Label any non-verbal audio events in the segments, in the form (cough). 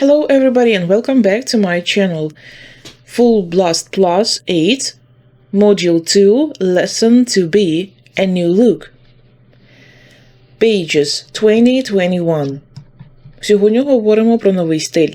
Hello everybody and welcome back to my channel. Full Blast Plus 8, Module 2, Lesson 2b, A New Look. Pages 2021. Сьогодні говоримо про новий стиль.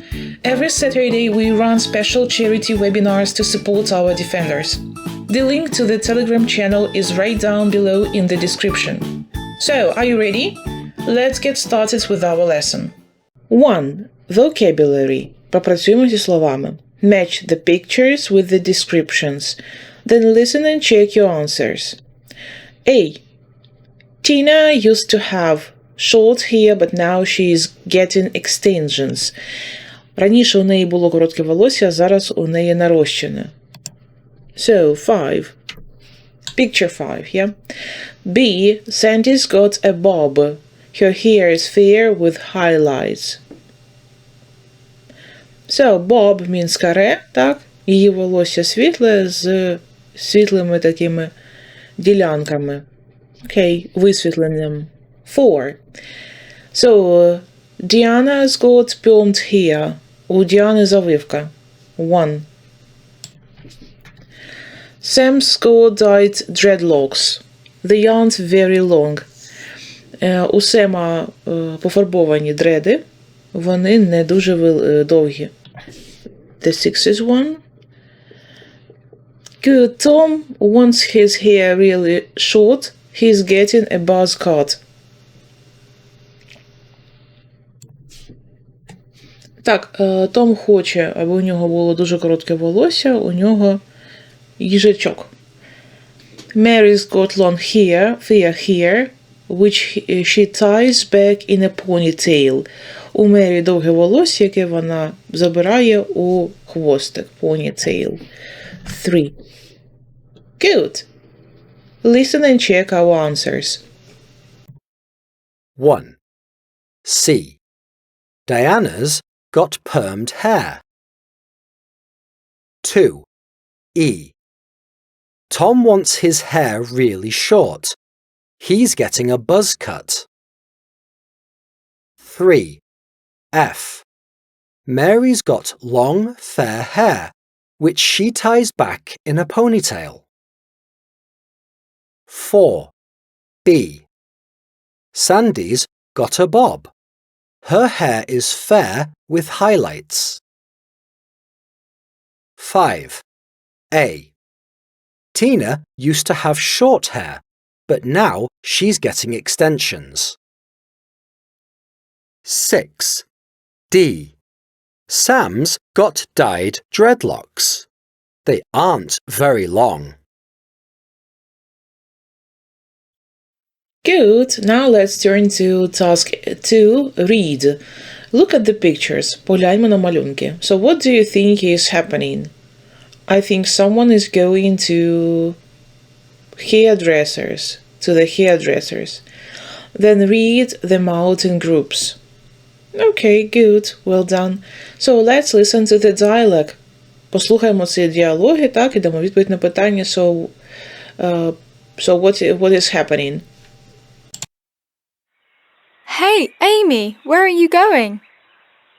Every Saturday, we run special charity webinars to support our defenders. The link to the Telegram channel is right down below in the description. So, are you ready? Let's get started with our lesson. 1. Vocabulary. Попрацюємо зі словами. Match the pictures with the descriptions. Then listen and check your answers. A. Tina used to have short hair, but now she is getting extensions. Раніше у неї було коротке волосся, а зараз у неї нарощене. So, 5. Picture 5, yeah? B. Sandy's got a bob. Her hair is fair with highlights. So, bob means каре, так? Її волосся світле з світлими такими ділянками. Окей, висвітленням. 4. So, Diana's got permed hair. У Діани завивка. 1. Sam's got dyed dreadlocks. They aren't very long. Е, У Сема е, пофарбовані дреди. Вони не дуже вел- е, довгі. The six is one. Good. Tom wants his hair really short. He's getting a buzz cut. Так, е, Том хоче, аби у нього було дуже коротке волосся, у нього їжачок. Mary's got long hair, fair hair, which she ties back in a ponytail. У Мері довге волосся, яке вона забирає у хвостик. Ponytail. 3. Good. Listen and check our answers. 1. C. Diana's got permed hair. 2. E. Tom wants his hair really short. He's getting a buzz cut. 3. F. Mary's got long, fair hair, which she ties back in a ponytail. 4. B. Sandy's got a bob. Her hair is fair with highlights. 5. A. Tina used to have short hair, but now she's getting extensions. 6. D. Sam's got dyed dreadlocks. They aren't very long. Good. Now let's turn to task 2, read. Look at the pictures. Погляньмо на малюнки. So what do you think is happening? I think someone is going to hairdressers, to the hairdressers. Then read them out in groups. Okay, good. Well done. So let's listen to the dialogue. Послухаємо ці діалоги, так, і дамо відповідь на питання. So, uh, so what, what is happening? Amy, where are you going?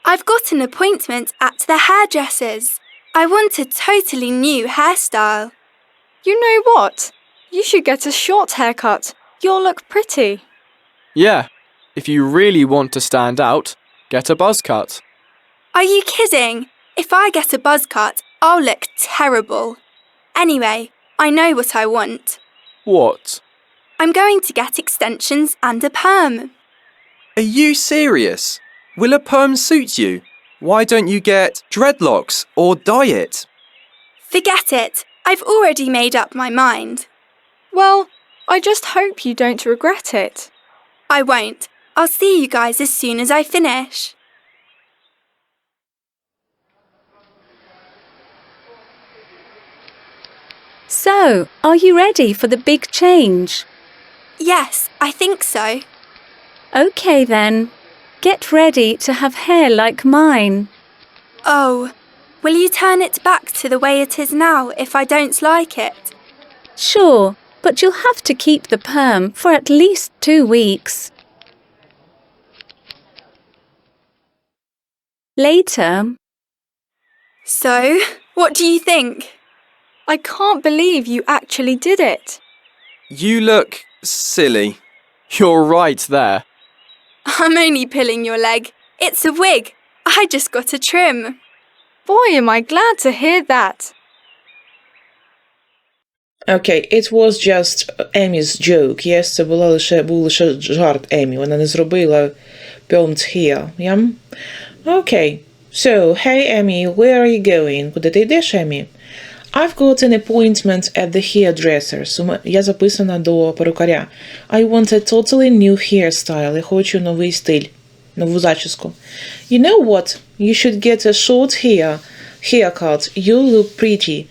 I've got an appointment at the hairdresser's. I want a totally new hairstyle. You know what? You should get a short haircut. You'll look pretty. Yeah, if you really want to stand out, get a buzz cut. Are you kidding? If I get a buzz cut, I'll look terrible. Anyway, I know what I want. What? I'm going to get extensions and a perm. Are you serious? Will a perm suit you? Why don't you get dreadlocks or dye it? Forget it. I've already made up my mind. Well, I just hope you don't regret it. I won't. I'll see you guys as soon as I finish. So, are you ready for the big change? Yes, I think so. Okay then. Get ready to have hair like mine. Oh, will you turn it back to the way it is now if I don't like it? Sure, but you'll have to keep the perm for at least two weeks. Later, So, what do you think? I can't believe you actually did it. You look silly. You're right there. I'm only pulling your leg. It's a wig. I just got a trim. Boy, am I glad to hear that. Okay, it was just Emmy's joke. Yes, це була лише, був лише жарт Еммі. Вона не зробила permed hair. Yeah? Okay. So, hey Emmy, where are you going? Куди ти йдеш, Еммі? I've got an appointment at the hairdresser's. У ме- Я записана до перукаря. I want a totally new hairstyle. Я хочу новий стиль, нову зачіску. You know what? You should get a short hair, haircut. You look pretty.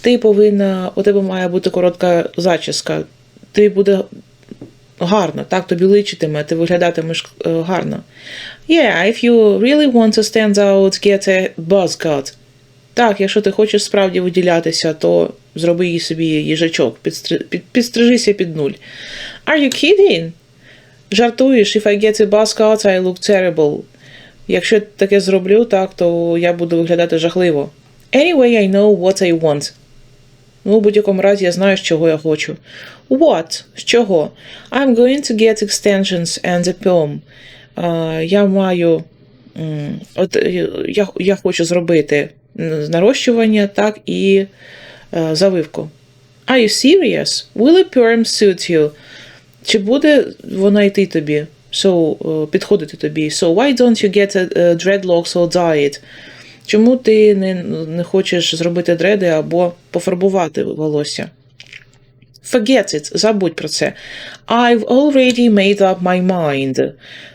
Ти повинна, у тебе має бути коротка зачіска. Ти буде гарно, так, тобі личитиме, ти виглядатимеш е, гарно. Yeah, if you really want to stand out, get a buzz cut. Так, якщо ти хочеш справді виділятися, то зроби їй собі їжачок, підстри... під... підстрижися під нуль. Are you kidding? Жартуєш, if I get a buzz cut, I look terrible. Якщо таке зроблю, так, то я буду виглядати жахливо. Anyway, I know what I want. Ну, у будь-якому разі я знаю, чого я хочу. What? З чого? I'm going to get extensions and a perm. Е, я маю. От я, я хочу зробити нарощування, так, і е, завивку. Are you serious? Will a perm suit you? Чи буде вона йти тобі? So, е, підходити тобі. So why don't you get a, a dreadlocks or dye it? Чому ти не, не хочеш зробити дреди або пофарбувати волосся? Forget it, забудь про це. I've already made up my mind.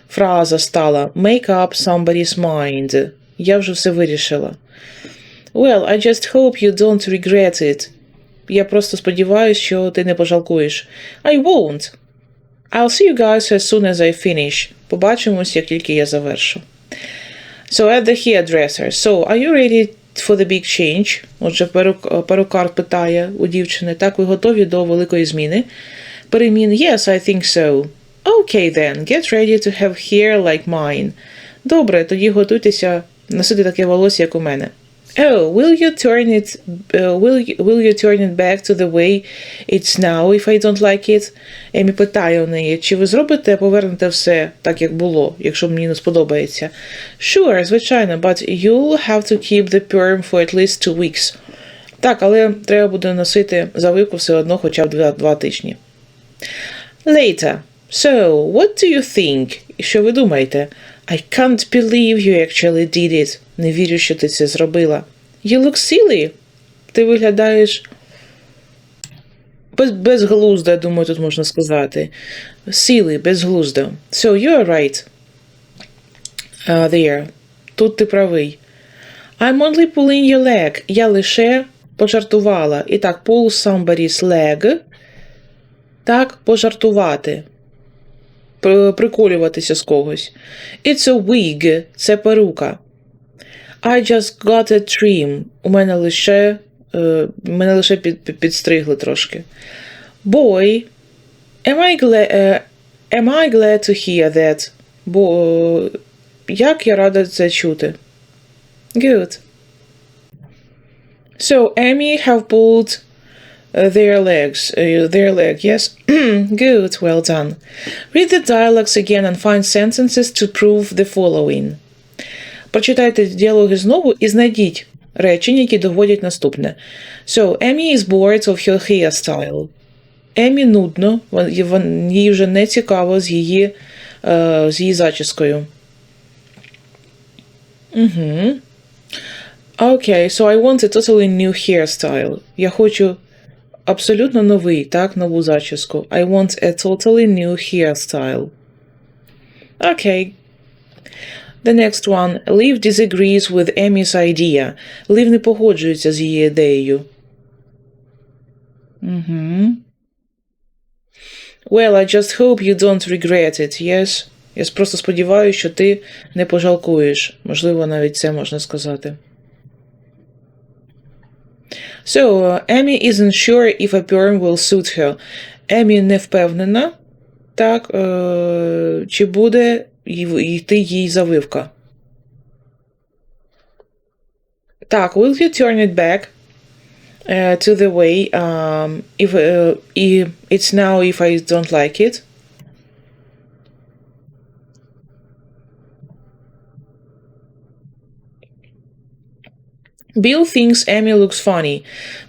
Фраза стала make up somebody's mind. Я вже все вирішила. Well, I just hope you don't regret it. Я просто сподіваюся, що ти не пожалкуєш. I won't. I'll see you guys as soon as I finish. Побачимось, як тільки я завершу. So at the hairdresser. So, are you ready for the big change? Отже, перукар питає у дівчини, так ви готові до великої зміни? Перемін, yes, I think so. Okay then, get ready to have hair like mine. Добре, тоді готуйтеся носити таке волосся, як у мене. Oh, will you turn it uh, will you, will you turn it back to the way it's now if I don't like it? Емі питає у неї, чи ви зробите, повернете все так, як було, якщо мені не сподобається. Sure, звичайно, but you'll have to keep the perm for at least two weeks. Так, але треба буде носити завивку все одно хоча б два, два тижні. Later. So, what do you think? Що ви думаєте? I can't believe you actually did it. Не вірю, що ти це зробила. You look silly. Ти виглядаєш без, безглуздо, я думаю, тут можна сказати. Silly, безглуздо. So, you're right. Uh, there. Тут ти правий. I'm only pulling your leg. Я лише пожартувала. І так, pull somebody's leg. Так, пожартувати. При- Приколюватися з когось. It's a wig. Це перука. I just got a trim. У мене лише. Е, мене лише під, під- підстригли трошки. Boy, am I glad, е, am I glad to hear that? Бо е, як я рада це чути. Good. So, Amy have pulled uh, their legs, uh, their leg, yes? (clears throat) Good, well done. Read the dialogues again and find sentences to prove the following. Прочитайте діалоги знову і знайдіть речення, які доводять наступне. So, Amy is bored of her hairstyle. Емі нудно, вон- вон- їй вже не цікаво з її, е, з її зачіскою. Угу. Окей, so I want a totally new hairstyle. Я хочу абсолютно новий, так, нову зачіску. I want a totally new hairstyle. Okay. The next one. Liv disagrees with Emmy's idea. Liv не погоджується з її ідеєю. Угу. Well, I just hope you don't regret it, yes? Я просто сподіваюся, що ти не пожалкуєш. Можливо, навіть це можна сказати. So, uh, Amy isn't sure if a perm will suit her. Емі не впевнена, так, е, чи буде й- йти їй завивка. Так, will you turn it back uh, to the way um, if, uh, i- it's now if I don't like it? Bill thinks Amy looks funny.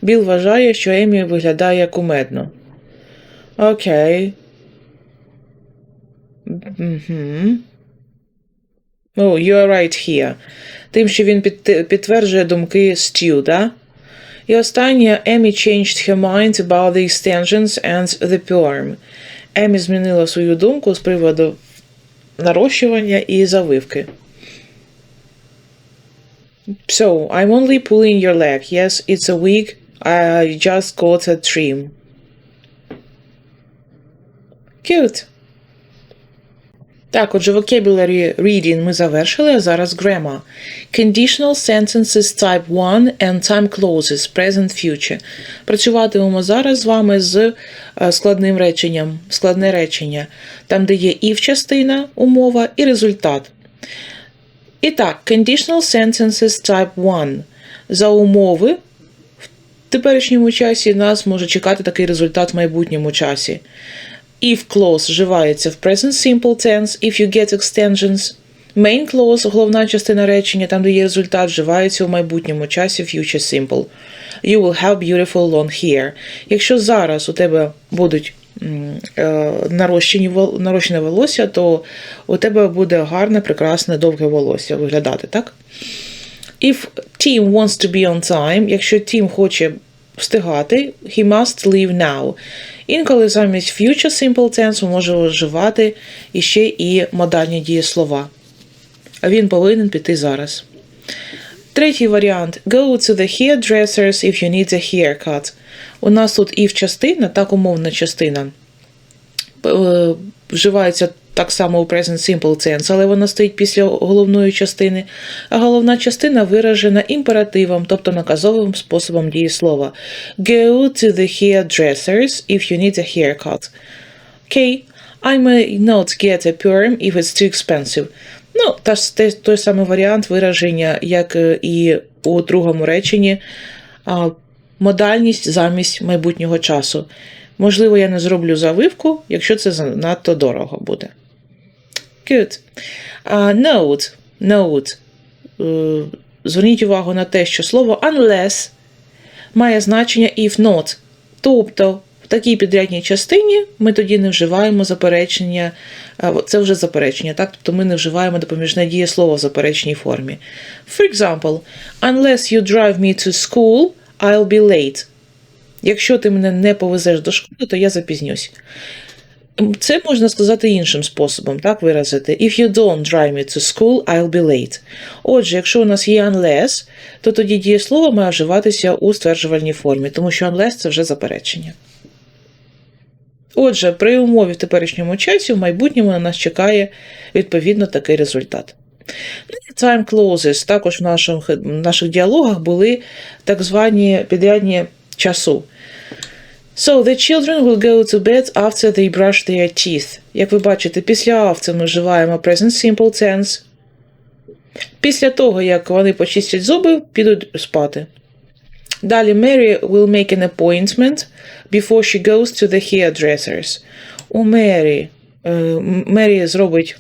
Біл вважає, що Емі виглядає кумедно. Окей. Угу. Oh, you are right here. Тим, що він під, підтверджує думки Stu, да? І останнє Емі changed her mind about the extensions and the perm. Емі змінила свою думку з приводу нарощування і завивки. So, I'm only pulling your leg. Yes, it's a wig. I just got a trim. Cute. Так, отже, vocabulary reading ми завершили, а зараз grammar. Conditional sentences type 1 and time clauses, present future. Працюватимемо зараз з вами з е, складним реченням, складне речення, там, де є if частина, умова і результат. І так, conditional sentences type 1. За умови в теперішньому часі нас може чекати такий результат в майбутньому часі. If clause вживається в present simple tense, if you get extensions. Main clause, головна частина речення, там, де є результат, вживається у майбутньому часі future simple. You will have beautiful long hair. Якщо зараз у тебе будуть е, нарощене волосся, то у тебе буде гарне, прекрасне, довге волосся виглядати, так? If Tim wants to be on time, якщо Тім хоче встигати, he must leave now. Інколи замість future simple tense ми можемо вживати іще і модальні дієслова. А він повинен піти зараз. Третій варіант go to the hairdressers if you need a haircut. У нас тут if частина, так умовна частина. Е, Вживається так само у present simple tense, але вона стоїть після головної частини. А головна частина виражена імперативом, тобто наказовим способом дієслова. Go to the hairdressers if you need a haircut. Okay, I may not get a perm if it's too expensive. Ну, та той самий варіант вираження, як е, і у другому реченні. Модальність замість майбутнього часу. Можливо, я не зроблю завивку, якщо це занадто дорого буде. Good. Uh, note. Note. Е, Зверніть увагу на те, що слово unless має значення if not. Тобто, в такій підрядній частині ми тоді не вживаємо заперечення, це вже заперечення, так? Тобто ми не вживаємо допоміжне дієслово в заперечній формі. For example, unless you drive me to school, I'll be late. Якщо ти мене не повезеш до школи, то я запізнюсь. Це можна сказати іншим способом, так виразити. If you don't drive me to school, I'll be late. Отже, якщо у нас є unless, то тоді дієслово має вживатися у стверджувальній формі, тому що unless – це вже заперечення. Отже, при умові в теперішньому часі, в майбутньому на нас чекає відповідно такий результат. Time clauses також в наших, в наших діалогах були так звані підрядні часу. So the children will go to bed after they brush their teeth. Як ви бачите, після after ми вживаємо present simple tense. Після того, як вони почистять зуби, підуть спати. Далі Mary will make an appointment before she goes to the hairdressers. У Мері, е, Мері зробить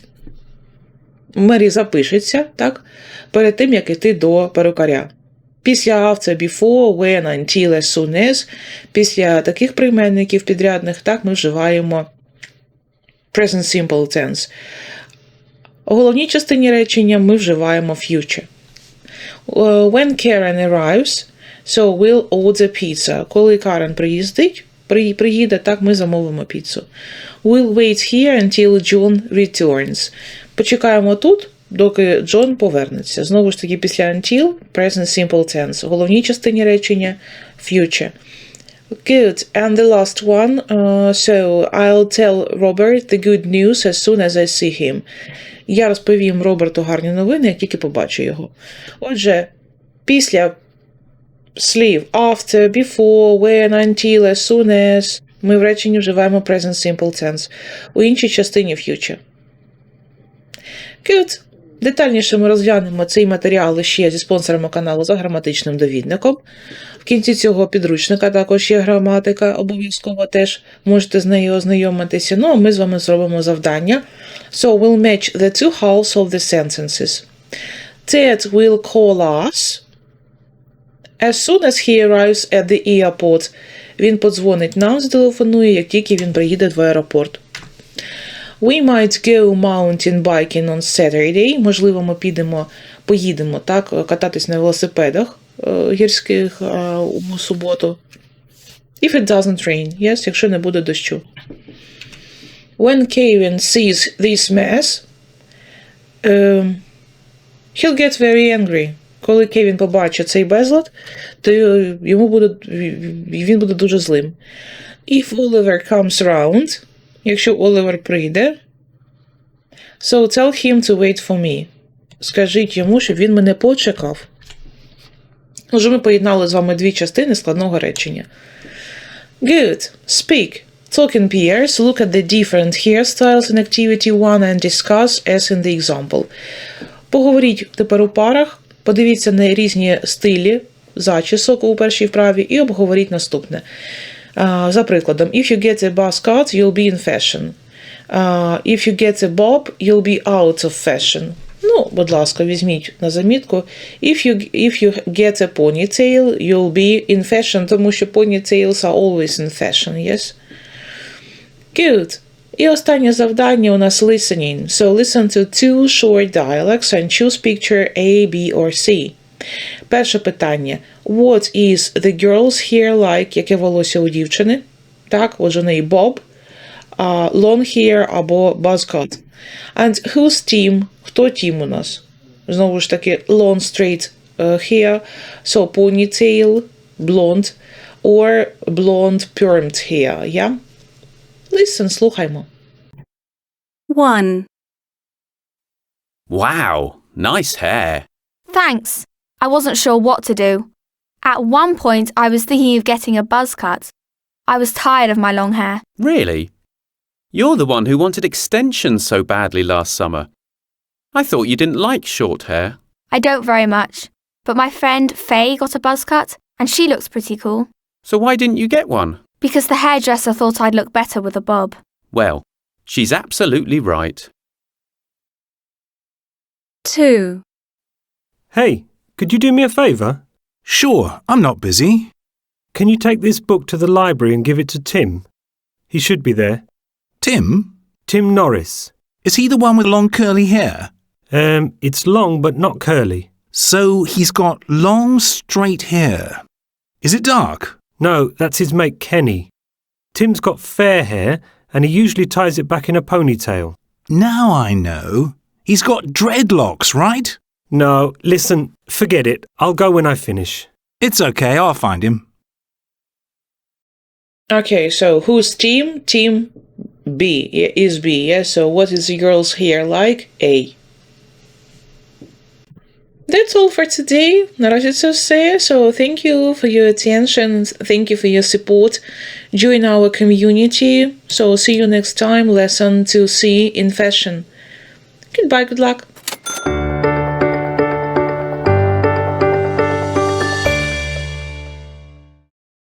Мері запишеться, так? Перед тим, як іти до перукаря. Після after, before, when, until, as soon as, після таких прийменників підрядних, так, ми вживаємо present simple tense. У головній частині речення ми вживаємо future. Uh, When Karen arrives, so we'll order pizza. Коли Карен приїздить, при- приїде, так ми замовимо піцу. We'll wait here until John returns. Почекаємо тут, доки Джон повернеться. Знову ж таки, після until present simple tense. У головній частині речення future. Good. And the last one. Uh, so I'll tell Robert the good news as soon as I see him. Я розповім Роберту гарні новини, як тільки побачу його. Отже, після слів after, before, when, until, as soon as ми в реченні вживаємо present simple tense. У іншій частині future. Good. Детальніше ми розглянемо цей матеріал ще зі спонсорами каналу за граматичним довідником. В кінці цього підручника також є граматика, обов'язково теж можете з нею ознайомитися. Ну, а ми з вами зробимо завдання. So we'll match the two halves of the sentences. Ted will call us as soon as he arrives at the airport. Він подзвонить нам, зателефонує, як тільки він приїде в аеропорт. We might go mountain biking on Saturday. Можливо, ми підемо, поїдемо так, кататись на велосипедах е, гірських е, у суботу. If it doesn't rain, yes, якщо не буде дощу. When Kevin sees this mess, um, he'll get very angry. Коли Кевін побачить цей безлад, то йому буде, він буде дуже злим. If Oliver comes round, якщо Оливер прийде, so tell him to wait for me. Скажіть йому, щоб він мене почекав. Уже ми поєднали з вами дві частини складного речення. Good. Speak. Talk in pairs. Look at the different hairstyles in activity 1 and discuss as in the example. Поговоріть тепер у парах, подивіться на різні стилі зачісок у першій вправі і обговоріть наступне. Uh, за прикладом, if you get a buzz cut, you'll be in fashion. Uh, if you get a bob, you'll be out of fashion. Ну, будь ласка, візьміть на замітку. If you, if you get a ponytail, you'll be in fashion, тому що ponytails are always in fashion, yes? Good. І останнє завдання у нас listening. So listen to two short dialogues and choose picture A, B or C. Перше питання. What is the girl's hair like? Яке волосся у дівчини? Так, отже, у неї Bob, uh, long hair або buzz cut. And who's team? Хто тім у нас? Знову ж таки, long straight uh, hair, so ponytail, blonde, or blonde permed hair, yeah? Listen, слухаймо. 1. Wow, nice hair. Thanks. I wasn't sure what to do. At one point, I was thinking of getting a buzz cut. I was tired of my long hair. Really? You're the one who wanted extensions so badly last summer. I thought you didn't like short hair. I don't very much. But my friend Faye got a buzz cut, and she looks pretty cool. So why didn't you get one? Because the hairdresser thought I'd look better with a bob. Well, she's absolutely right. 2. Hey, could you do me a favour? Sure, I'm not busy. Can you take this book to the library and give it to Tim? He should be there. Tim? Tim Norris. Is he the one with long curly hair? Um, it's long but not curly. So he's got long, straight hair. Is it dark? No, that's his mate Kenny. Tim's got fair hair and he usually ties it back in a ponytail. Now I know. He's got dreadlocks, right? No, listen, forget it. I'll go when I finish. It's okay, I'll find him. Okay, so who's team? Team B is B, yeah? So what is the girl's hair like? A that's all for today. Narasica say so. Thank you for your attention. Thank you for your support. Join our community. So see you next time. Lesson to see in fashion. Goodbye. Good luck.